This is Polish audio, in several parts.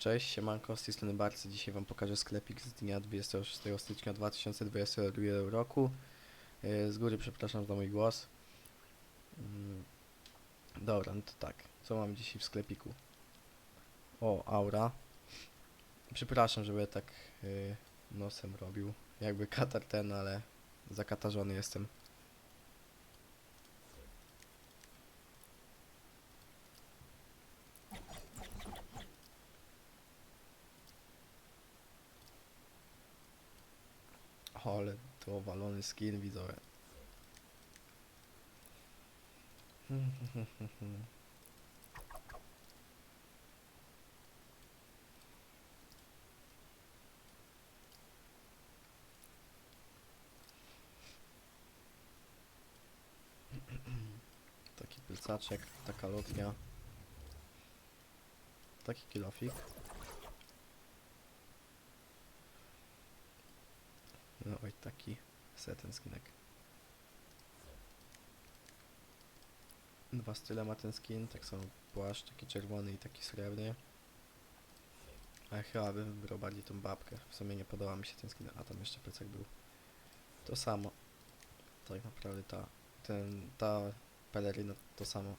Cześć, siemanko, z tej strony Barcy. Dzisiaj wam pokażę sklepik z dnia 26 stycznia 2022 roku. Yy, Z góry przepraszam za mój głos. Mm, Dobra, no to tak. Co mamy dzisiaj w sklepiku? O, aura. Przepraszam, żeby tak yy, nosem robił. Jakby katar ten, ale zakatarzony jestem. Ale to walony skin widzowie. Taki plecaczek, taka lotnia. Taki kilofik. Oj, taki seten skinek. Dwa style ma ten skin, tak samo płaszcz, taki czerwony i taki srebrny. A chyba bym wybrał bardziej tą babkę. W sumie nie podoba mi się ten skin, a tam jeszcze plecak był. To samo. Tak naprawdę ta, ten, ta peleryna to samo.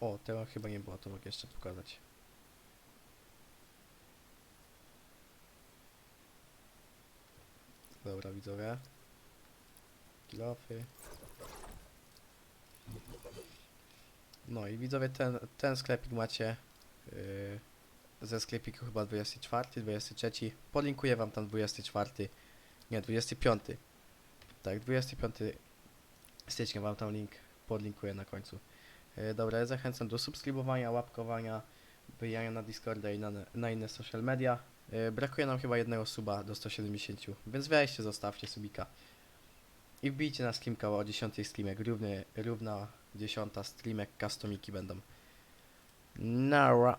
O, tego chyba nie było, to mogę jeszcze pokazać. Dobra, widzowie. Kilofy. No i widzowie, ten, ten sklepik macie yy, ze sklepiku chyba 24, 23. Podlinkuję wam tam 24. Nie, 25. Tak, 25 stycznia wam tam link podlinkuję na końcu. E, Dobra, ja zachęcam do subskrybowania, łapkowania, wbijania na Discorda i na, na inne social media. E, Brakuje nam chyba jednego suba do 170, więc weźcie, zostawcie subika. I wbijcie na streamka o 10 streamek, równy, równa 10 streamek, customiki będą. Nara.